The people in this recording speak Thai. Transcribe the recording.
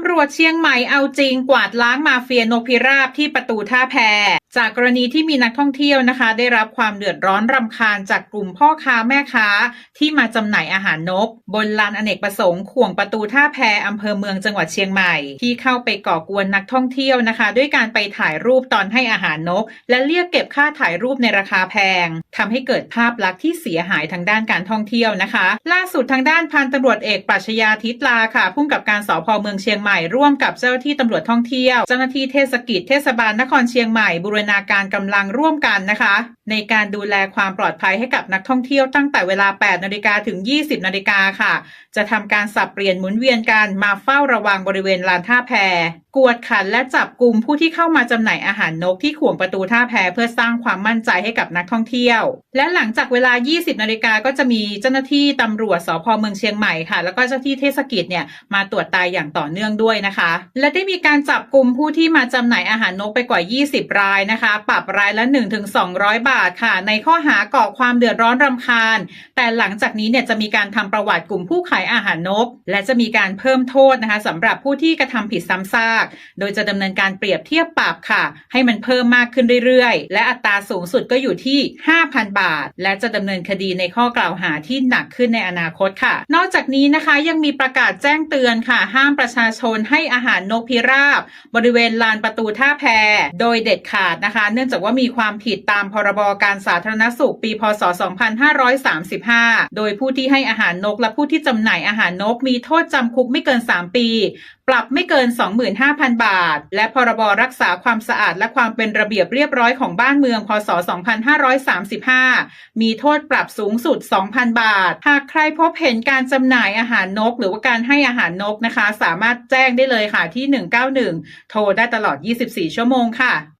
ำรวจเชียงใหม่เอาจริงกวาดล้างมาเฟียนกพิราบที่ประตูท่าแพจากกรณีที่มีนักท่องเที่ยวนะคะ ได้รับความเดือดร้อนรำคาญจากกลุ่มพ่อค้าแม่ค้า ที่มาจำหน่ายอาหารนก บนลานอเนกประสงค์ขวงประตูท่าแพอำเภอเมืองจังหวัดเชียงใหม่ ที่เข้าไปก่อกวนนักท่องเที่ยวนะคะ ด้วยการไปถ่ายรูปตอนให้อาหารนก และเรียกเก็บค่าถ่ายรูปในราคาแพงทำให้เกิดภาพลักษณ์ที่เสียหายทางด้านการท่องเที่ยวนะคะ ล่าสุดทางด้านพันตำรวจเอกปรัชญาทิตลาค่ะพุ่งกับการสพเมืองเชียงใหม่ร่วมกับเจ้าหน้าที่ตำรวจท่องเที่ยวเจ้าหน้าที่เทศกิจเทศบาลนครเชียงใหม่บูรณาการกำลังร่วมกันนะคะ ในการดูแลความปลอดภัยให้กับนักท่องเที่ยวตั้งแต่เวลา 8 นาฬิกาถึง 20 นาฬิกาค่ะ จะทำการสับเปลี่ยนหมุนเวียนกันมาเฝ้าระวังบริเวณลานท่าแพ กวดขันและจับกลุ่มผู้ที่เข้ามาจำหน่ายอาหารนกที่ขวงประตูท่าแพเพื่อสร้างความมั่นใจให้กับนักท่องเที่ยว และหลังจากเวลา 20 นาฬิกาก็จะมีเจ้าหน้าที่ตำรวจสพเมืองเชียงใหม่ค่ะ แล้วก็เจ้าที่เทศกิจเนี่ยมาตรวจตายอย่างต่อเนื่องด้วยนะคะ และได้มีการจับกลุ่มผู้ที่มาจำหน่ายอาหารนกไปกว่า 20 รายนะคะ ปรับรายละ 1-200 บาทาทค่ะ ในข้อหาก่อความเดือดร้อนรำคาญ แต่หลังจากนี้เนี่ยจะมีการทำประวัติกลุ่มผู้ขายอาหารนก และจะมีการเพิ่มโทษนะคะสำหรับผู้ที่กระทำผิดซ้ำซาก โดยจะดำเนินการเปรียบเทียบปรับค่ะ ให้มันเพิ่มมากขึ้นเรื่อยๆ และอัตราสูงสุดก็อยู่ที่ 5,000 บาท และจะดำเนินคดีในข้อกล่าวหาที่หนักขึ้นในอนาคตค่ะ นอกจากนี้นะคะยังมีประกาศแจ้งเตือนค่ะ ห้ามประชาชนให้อาหารนกพิราบ บริเวณลานประตูท่าแพโดยเด็ดขาดนะคะ เนื่องจากว่ามีความผิดตามพรบการสาธารณสุขปี พศ 2535 โดยผู้ที่ให้อาหารนกและผู้ที่จำหน่ายอาหารนกมีโทษจำคุกไม่เกิน 3 ปี ปรับไม่เกิน 25,000 บาท และพรบรักษาความสะอาดและความเป็นระเบียบเรียบร้อยของบ้านเมือง พศ 2535 มีโทษปรับสูงสุด 2,000 บาท หากใครพบเห็นการจำหน่ายอาหารนก หรือว่าการให้อาหารนกนะคะ สามารถแจ้งได้เลยค่ะที่ 191 โทรได้ตลอด 24 ชั่วโมงค่ะ